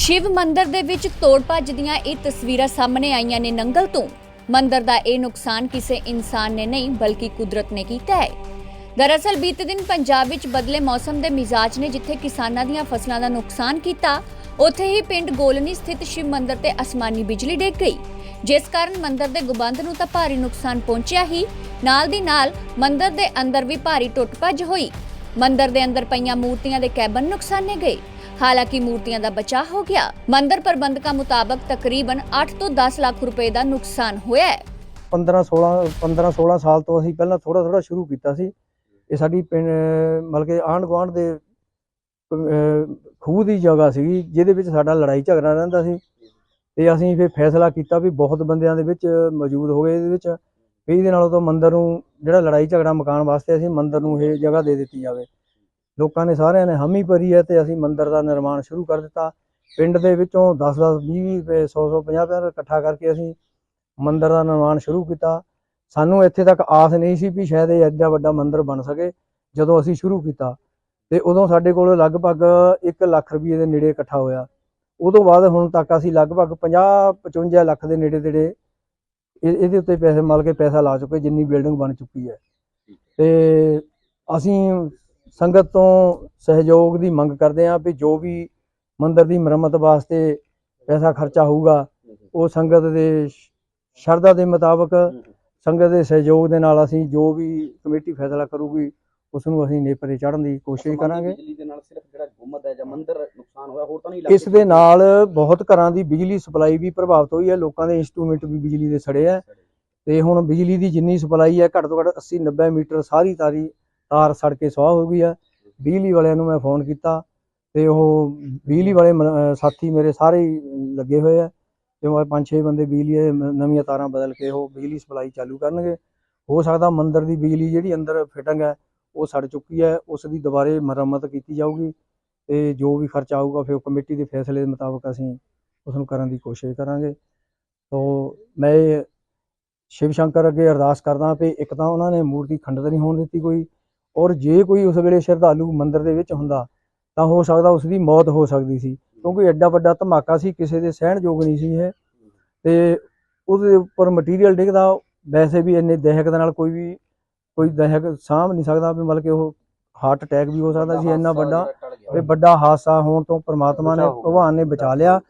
ਸ਼ਿਵ ਮੰਦਿਰ ਦੇ ਵਿੱਚ ਤੋੜ ਭੱਜ ਦੀਆਂ ਇਹ ਤਸਵੀਰਾਂ ਸਾਹਮਣੇ ਆਈਆਂ ਨੇ ਨੰਗਲ ਤੋਂ। ਮੰਦਿਰ ਦਾ ਇਹ ਨੁਕਸਾਨ ਕਿਸੇ ਇਨਸਾਨ ਨੇ ਨਹੀਂ, ਬਲਕਿ ਕੁਦਰਤ ਨੇ ਕੀਤਾ ਹੈ। ਦਰਅਸਲ, ਬੀਤੇ ਦਿਨ ਪੰਜਾਬ ਵਿੱਚ ਬਦਲੇ ਮੌਸਮ ਦੇ ਮਿਜ਼ਾਜ ਨੇ ਜਿੱਥੇ ਕਿਸਾਨਾਂ ਦੀਆਂ ਫਸਲਾਂ ਦਾ ਨੁਕਸਾਨ ਕੀਤਾ, ਉੱਥੇ ਹੀ ਪਿੰਡ ਗੋਲਨੀ ਸਥਿਤ ਸ਼ਿਵ ਮੰਦਿਰ ਤੇ ਅਸਮਾਨੀ ਬਿਜਲੀ ਡਿੱਗ ਗਈ। ਜਿਸ ਕਾਰਨ ਮੰਦਿਰ ਦੇ ਗੁਬੰਦ ਨੂੰ ਤਾਂ ਭਾਰੀ ਨੁਕਸਾਨ ਪਹੁੰਚਿਆ ਹੀ, ਨਾਲ ਦੀ ਨਾਲ ਮੰਦਿਰ ਦੇ ਅੰਦਰ ਵੀ ਭਾਰੀ ਟੁੱਟ ਭੱਜ ਹੋਈ। ਮੰਦਿਰ ਦੇ ਅੰਦਰ ਪਈਆਂ ਮੂਰਤੀਆਂ ਦੇ ਕੈਬਨ ਨੁਕਸਾਨੇ ਗਏ। ਹਾਲਾਂਕਿ ਮੂਰਤੀਆਂ ਦਾ ਬਚਾਅ ਹੋ ਗਿਆ। ਮੰਦਿਰ ਪ੍ਰਬੰਧਕਾਂ ਮੁਤਾਬਕ ਤਕਰੀਬਨ 8 ਤੋਂ 10 ਲੱਖ ਰੁਪਏ ਦਾ ਨੁਕਸਾਨ ਹੋਇਆ ਹੈ। 15 16 15 16 ਸਾਲ ਤੋਂ ਅਸੀਂ ਪਹਿਲਾਂ ਥੋੜਾ ਥੋੜਾ ਸ਼ੁਰੂ ਕੀਤਾ ਸੀ। ਇਹ ਸਾਡੀ ਪਿੰਡ, ਮਤਲਬ ਕਿ ਆਂਢ ਗੁਆਂਢ ਦੇ ਖੂਹ ਦੀ ਜਗ੍ਹਾ ਸੀਗੀ, ਜਿਹਦੇ ਵਿੱਚ ਸਾਡਾ ਲੜਾਈ ਝਗੜਾ ਰਹਿੰਦਾ ਸੀ। ਤੇ ਅਸੀਂ ਫਿਰ ਫੈਸਲਾ ਕੀਤਾ ਵੀ ਬਹੁਤ ਬੰਦਿਆਂ ਦੇ ਵਿੱਚ ਮੌਜੂਦ ਹੋ ਗਏ ਇਹਦੇ ਵਿੱਚ। ਵੀ ਇਹਦੇ ਨਾਲੋਂ ਤਾਂ ਮੰਦਿਰ ਨੂੰ ਜਿਹੜਾ ਲੜਾਈ ਝਗੜਾ ਮਕਾਨ ਵਾਸਤੇ ਅਸੀਂ ਮੰਦਰ ਨੂੰ ਇਹ ਜਗ੍ਹਾ ਦੇ ਦਿੱਤੀ ਜਾਵੇ। ਲੋਕਾਂ ਨੇ ਸਾਰਿਆਂ ਨੇ ਹਾਮੀ ਭਰੀ ਹੈ ਤੇ ਅਸੀਂ ਮੰਦਿਰ ਦਾ ਨਿਰਮਾਣ ਸ਼ੁਰੂ ਕਰ ਦਿੱਤਾ। ਪਿੰਡ ਦੇ ਵਿੱਚੋਂ 10 10 20 20 100 100 50 50 ਇਕੱਠਾ ਕਰਕੇ ਅਸੀਂ ਮੰਦਿਰ ਦਾ ਨਿਰਮਾਣ ਸ਼ੁਰੂ ਕੀਤਾ। ਸਾਨੂੰ ਇੱਥੇ ਤੱਕ ਆਸ ਨਹੀਂ ਸੀ ਵੀ ਸ਼ਾਇਦ ਇਹ ਐਡਾ ਵੱਡਾ ਮੰਦਿਰ ਬਣ ਸਕੇ, ਜਦੋਂ ਅਸੀਂ ਸ਼ੁਰੂ ਕੀਤਾ। ਤੇ ਉਦੋਂ ਸਾਡੇ ਕੋਲ ਲਗਭਗ 1 ਲੱਖ ਰੁਪਏ ਦੇ ਨੇੜੇ ਇਕੱਠਾ ਹੋਇਆ। ਉਦੋਂ ਬਾਅਦ ਹੁਣ ਤੱਕ ਅਸੀਂ ਲਗਭਗ 50 55 ਲੱਖ ਦੇ ਨੇੜੇ ਤੇੜੇ ਇਹ- ਇਹਦੇ ਉੱਤੇ ਪੈਸੇ ਮਲ ਕੇ ਪੈਸਾ ਲਾ ਚੁੱਕੇ, ਜਿੰਨੀ ਬਿਲਡਿੰਗ ਬਣ ਚੁੱਕੀ ਹੈ। ਤੇ ਅਸੀਂ ਸੰਗਤ ਤੋਂ ਸਹਿਯੋਗ ਦੀ ਮੰਗ ਕਰਦੇ ਹਾਂ ਵੀ ਜੋ ਵੀ ਮੰਦਿਰ ਦੀ ਮੁਰੰਮਤ ਵਾਸਤੇ ਪੈਸਾ ਖਰਚਾ ਹੋਊਗਾ ਉਹ ਸੰਗਤ ਦੇ ਸ਼ਰਧਾ ਦੇ ਮੁਤਾਬਕ ਸੰਗਤ ਦੇ ਸਹਿਯੋਗ ਦੇ ਨਾਲ ਅਸੀਂ ਜੋ ਵੀ ਕਮੇਟੀ ਫੈਸਲਾ ਕਰੂਗੀ ਉਸ ਨੂੰ ਅਸੀਂ ਨੇਪਰੇ ਚੜ੍ਹਨ ਦੀ ਕੋਸ਼ਿਸ਼ ਕਰਾਂਗੇ। ਬਿਜਲੀ ਦੇ ਨਾਲ ਸਿਰਫ ਜਿਹੜਾ ਗੁੰਮਦ ਹੈ ਜਾਂ ਮੰਦਿਰ ਨੁਕਸਾਨ ਹੋਇਆ ਹੋਰ ਤਾਂ ਨਹੀਂ ਇਸ ਦੇ ਨਾਲ ਬਹੁਤ ਘਰਾਂ ਦੀ ਬਿਜਲੀ ਸਪਲਾਈ ਵੀ ਪ੍ਰਭਾਵਿਤ ਹੋਈ ਹੈ ਲੋਕਾਂ ਦੇ ਇੰਸਟਰੂਮੈਂਟ ਵੀ ਬਿਜਲੀ ਦੇ ਸੜੇ ਆ ਤੇ ਹੁਣ ਬਿਜਲੀ ਦੀ ਜਿੰਨੀ ਸਪਲਾਈ ਹੈ ਘੱਟ ਤੋਂ ਘੱਟ 80 90 ਮੀਟਰ ਸਾਰੀ ਤਾਰੀ ਤਾਰ ਸੜ ਕੇ ਸਵਾਹ ਹੋ ਗਈ ਆ। ਬਿਜਲੀ ਵਾਲਿਆਂ ਨੂੰ ਮੈਂ ਫੋਨ ਕੀਤਾ ਤੇ ਉਹ ਬਿਜਲੀ ਵਾਲੇ ਮ- ਸਾਥੀ ਮੇਰੇ ਸਾਰੇ ਹੀ ਲੱਗੇ ਹੋਏ ਆ। ਤੇ ਉਹ ਪੰਜ ਛੇ ਬੰਦੇ ਬਿਜਲੀ ਨਵੀਆਂ ਤਾਰਾਂ ਬਦਲ ਕੇ ਉਹ ਬਿਜਲੀ ਸਪਲਾਈ ਚਾਲੂ ਕਰਨਗੇ। ਹੋ ਸਕਦਾ ਮੰਦਰ ਦੀ ਬਿਜਲੀ ਜਿਹੜੀ ਅੰਦਰ ਫਿਟਿੰਗ ਹੈ, ਉਹ ਸੜ ਚੁੱਕੀ ਹੈ। ਉਸ ਦੀ ਦੁਬਾਰੇ ਮੁਰੰਮਤ ਕੀਤੀ ਜਾਊਗੀ ਤੇ ਜੋ ਵੀ ਖਰਚਾ ਆਊਗਾ ਫਿਰ ਉਹ ਕਮੇਟੀ ਦੇ ਫੈਸਲੇ ਦੇ ਮੁਤਾਬਕ ਅਸੀਂ ਉਸ ਨੂੰ ਕਰਨ ਦੀ ਕੋਸ਼ਿਸ਼ ਕਰਾਂਗੇ। ਤੋਂ ਮੈਂ ਸ਼ਿਵ ਸ਼ੰਕਰ ਅੱਗੇ ਅਰਦਾਸ ਕਰਦਾ ਵੀ ਇੱਕ ਤਾਂ ਉਹਨਾਂ ਨੇ ਮੂਰਤੀ ਖੰਡਿਤ ਨਹੀਂ ਹੋਣ ਦਿੱਤੀ ਕੋਈ। ਔਰ ਜੇ ਕੋਈ ਉਸ ਵੇਲੇ ਸ਼ਰਧਾਲੂ ਮੰਦਿਰ ਦੇ ਵਿੱਚ ਹੁੰਦਾ ਤਾਂ ਹੋ ਸਕਦਾ ਉਸ ਦੀ ਮੌਤ ਹੋ ਸਕਦੀ ਸੀ ਕਿਉਂਕਿ ਐਡਾ ਵੱਡਾ ਧਮਾਕਾ ਸੀ ਕਿਸੇ ਦੇ ਸਹਿਣਯੋਗ ਨਹੀਂ ਸੀ ਇਹ। ਤੇ ਉਹਦੇ ਉੱਪਰ ਮਟੀਰੀਅਲ ਡਿੱਗਦਾ ਵੈਸੇ ਵੀ ਇੰਨੇ ਦਹਿਕ ਦੇ ਨਾਲ ਕੋਈ ਵੀ ਕੋਈ ਦਹਿਕ ਸਾਂਭ ਨਹੀਂ ਸਕਦਾ ਵੀ ਮਤਲਬ ਕਿ ਉਹ ਹਾਰਟ ਅਟੈਕ ਵੀ ਹੋ ਸਕਦਾ ਸੀ ਇੰਨਾ ਵੱਡਾ ਇਹ ਵੱਡਾ ਹਾਦਸਾ ਹੋਣ ਤੋਂ ਪ੍ਰਮਾਤਮਾ ਨੇ ਭਗਵਾਨ ਨੇ ਬਚਾ ਲਿਆ।